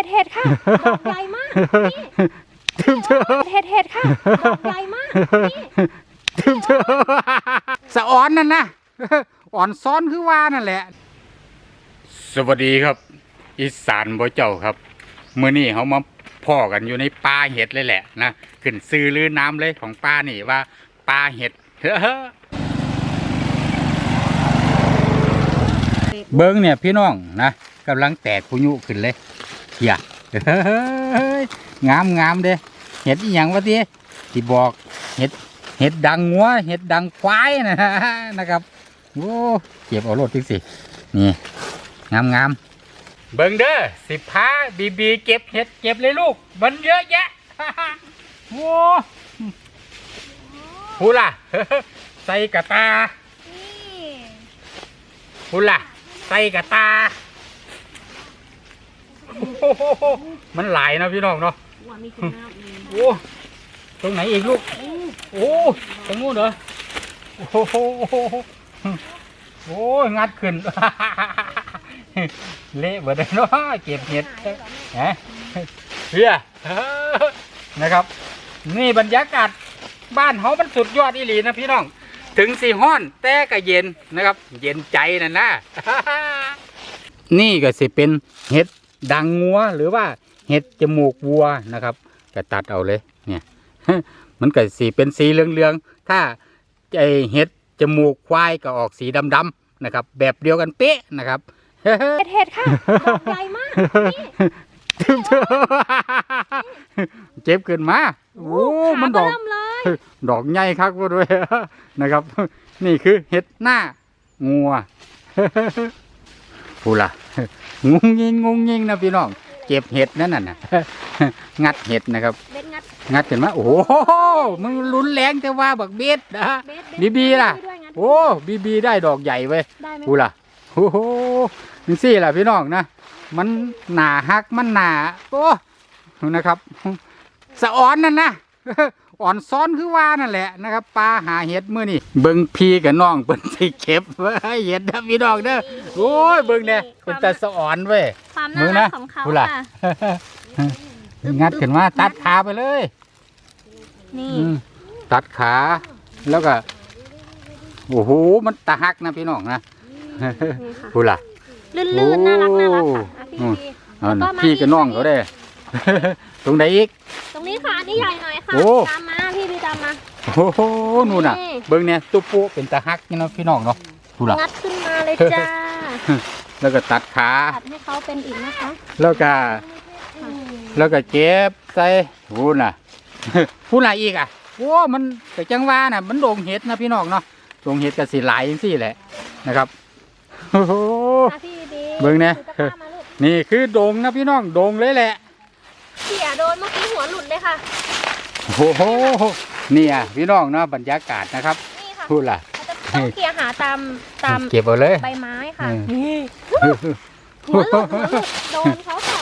ห็ดเห็ดค่ะดอกใหญ่มากนี่ทึมเธอเห็ดเห็ดค่ะดอกใหญ่มากนี่ทึมเธอสะออนนั่นนะอ่อนซ้อนคือว่านั่นแหละ สวัสดีครับ อีสานบ่เจ้าครับเมื่อนี้เขามาพ่อกันอยู่ในป่าเห็ดเลยแหละนะขึ้นซื้อลือน้ำเลยของป่านี่ว่าป่าเห็ดเบิ้งเนี่ยพี่น้องนะกำลังแตกพุยุขึ้นเลย เฮียเฮ้ยงามงามเด้เห็ดอีหยังวะทีที่บอกเห็ดเห็ดดังงัวเห็ดดังควายนะนะครับโอ้เก็บเอารถพิกสินี่งามงามเบิ้งเด้อสิพาบีบีเก็บเห็ดเก็บเลยลูก มันเยอะแยะโอ้ฮูล่ะใส่กระตานี่ฮูล่ะใส่กระตาโอ้โห มันหลายนะพี่น้องเนาะว่ามีคุณน้ำอีกโอ้ตรงไหนอีกลูก โอ้ตรงนู้นเหรอโอ้โหโอ้ยงัดขึ้น เละเบิดเลยเนาะเก็บเห็ดฮะเฮียนะครับ นี่บรรยากาศบ้านเขามันสุดยอดอีหลีนะพี่น้อง ถึงสีห้อนแต่ก็เย็นนะครับ เย็นใจนั่นนะนี่ก็สิเป็นเห็ด ดังงัวหรือว่าเห็ดจมูกวัวนะครับก็ตัดเอาเลยเนี่ยมันก็สีเป็นสีเหลืองๆถ้าไอเห็ดจมูกควายก็ออกสีดำๆนะครับ แบบเดียวกันเป๊ะนะครับเห็ดเห็ดค่ะดอกใหญ่มากนี่ทึมเธอเจ็บเกินมาโอ้มันดอกขาเริ่มเลยดอกใหญ่คักว่าด้วยนะครับ นี่คือเห็ดหน้างัวพูล่ะ งงยิงงงยิงนะพี่น้องเก็บเห็ดนั่นน่ะงัดเห็ดนะครับ เบ็ดงัดงัดขึ้นมาโอ้โหมันรุนแรงแต่ว่าบักเบ็ดนะเบ็ดบีบีล่ะด้วยงัดโอ้บีบีได้ดอกใหญ่เว้ยได้ไหมพูล่ะโอ้โหนี่สิล่ะพี่น้องนะมันหนาฮักมันหนาโอ้นะครับสะอ่อนนั่นนะ อ่อนซ้อนคือว่านั่นแหละนะครับปลาหาเห็ดมื้อนี่เบิ่งพี่กับน้องเปิ้นสิเก็บไว้เห็ดนะพี่น้องเด้อโอ้ยเบิ่งเนี่ยเป็นแต่สะอ่อนเว้ยความมืน่าอรันะกของเขาพูล่ะค่ะงัดขึ้นมาตัดขาไปเลยนี่อืมตัดขาแล้วก็โอ้โหมันตะหักนะพี่น้องนะนี่ค่ะพูล่ะลื่นๆน่ารักน่ารักค่ะอะโอ้พี่เอาแล้วน่ะก็มาพี่กับน้องเขาได้ ตรงไหนอีก ตรงนี้ค่ะอันนี้ใหญ่หน่อยค่ะโอ้ ตามมาพี่พี่ตามมา โอ้โหนู่นน่ะ นี่ เบิ่งเนี่ยตุ๊ปุเป็นตะหักนี่เนาะพี่น้องเนาะพูล่ะ งัดขึ้นมาเลยจ้าแล้วก็ตัดขา ตัดให้เขาเป็นอีกนะคะแล้วก็ แล้วก็เก็บใส่พูน่ะพูน่ะอีกอะโอ้มันแต่จังว่าน่ะ มันโด่งเห็ดนะพี่น้องเนาะโด่งเห็ดก็สิหลายจังซี่แหละนะครับโอ้โหมาพี่ดีเบิ่งเนี่ยถือตะกร้ามาลูกนี่คือโด่งนะพี่น้องโด่งเลยแหละ เขี่ยโดนเมื่อกี้หัวหลุดเลยค่ะ โอ้โหเนี่ยพี่น้องเนาะบรรยากาศนะครับ นี่ค่ะพูดล่ะเราจะต้องเขี่ยหาตามตามเก็บเอาเลยใบไม้ค่ะอืมนี่หัวหลุดหัวหลุดโดนเขาค่ะ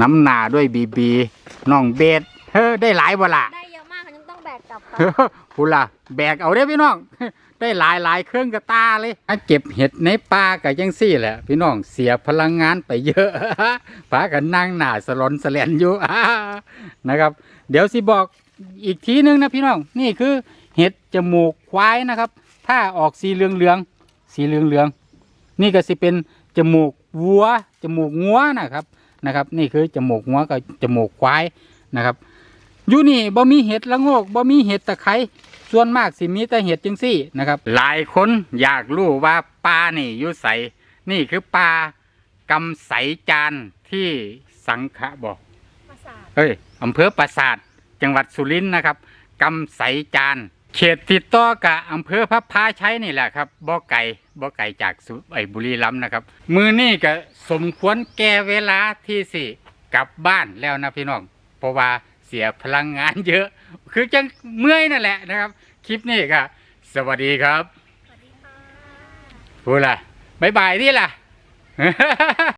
น้ำหนาด้วยบีบีน้องเบสเฮ้อได้หลายบ่ล่ะได้ พูดล่ะแบกเอาเด้พี่น้อง ได้หลายหลายเครื่องกระตาเลยเก็บเห็ดในป่ากับยังซี่แหละ พี่น้องเสียพลังงานไปเยอะป้ากันนั่งหนาสลอนสแลนอยู่นะครับ เดี๋ยวสิบอกอีกทีนึงนะพี่น้องนี่คือเห็ดจมูกควายนะครับ ถ้าออกสีเหลืองเหลืองสีเหลืองเหลืองนี่ก็สิเป็นจมูกวัว จมูกงัวนะครับนะครับ นี่คือจมูกงัวกับจมูกควายนะครับ อยู่นี่บ่มีเห็ดละโงกบ่มีเห็ดตะไคร้ส่วนมากสิมีแต่เห็ดจังซี่นะครับ หลายคนอยากรู้ว่าปลานี่อยู่ใสนี่คือปลากำใสจานที่สังขะบอกมาสาดเอ้ยอำเภอปราสาทจังหวัดสุรินทร์นะครับกำใสจาน เขตติดต่อกับอำเภอพับพาใช้นี่แหละครับบ่ไก่บ่ไก่จากสุไอ้บุรีรัมย์นะครับ มือนี่ก็สมควรแก่เวลาที่สิกลับบ้านแล้วนะพี่น้องเพราะว่า เสียพลังงานเยอะ คือจังเมื่อยนั่นแหละนะครับ คลิปนี้ก็สวัสดีครับ สวัสดีค่ะพูดล่ะบ๊ายบายที่ล่ะ